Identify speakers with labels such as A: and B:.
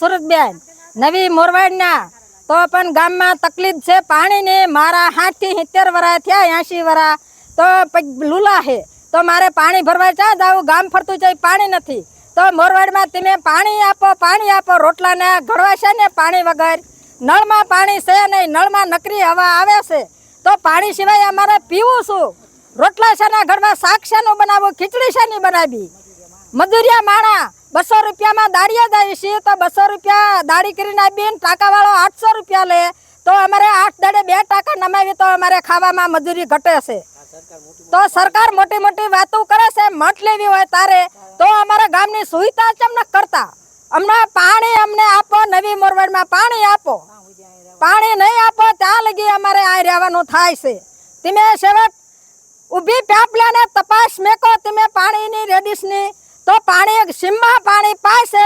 A: સુરતબેન, નવી મોરવાડના તો પણ ગામમાં તકલીફ છે. પાણીની મારા સાઠથી સિત્તેર વરા થયા, એંશી વરા. તો લૂલા છે તો મારે પાણી ભરવા ચા જાવું ગામ ફરતું જાય પાણી નથી. તો મોરવાડમાં તમે પાણી આપો પાણી આપો. રોટલાને ઘડવા છે ને પાણી વગર? નળમાં પાણી છે નહીં નળમાં નકરી હવા આવે છે? તો પાણી સિવાય અમારે પીવું શું? રોટલા છે ને ઘરમાં શાક છે બનાવવું? ખીચડી છે બનાવી? મજૂરિયા માણા. બસો રૂપિયામાં દાળિયા જાય છે. તો બસો રૂપિયા દાળી કરીને આપીને ટાંકાવાળો આઠસો રૂપિયા લે. તો અમારે આઠ દાડે બે ટાંકા નમાવી, તો અમારે ખાવામાં મજૂરી ઘટે છે. તો સરકાર મોટી મોટી વાતો કરે છે મઠ લેવી હોય તારે, તો અમારા ગામની સુવિધા ચમ ન કરતા. અમને પાણી અમને આપો, નવી મોરવાડમાં પાણી આપો. પાણી નહીં આપો, ત્યાં લગી અમારે આ રહેવાનું થાય છે. તમે સેવક ઊભી પેપલાને તપાસ મેકો, તમે પાણીની રેડિસની તો પાણી સીમમાં પાણી પાસે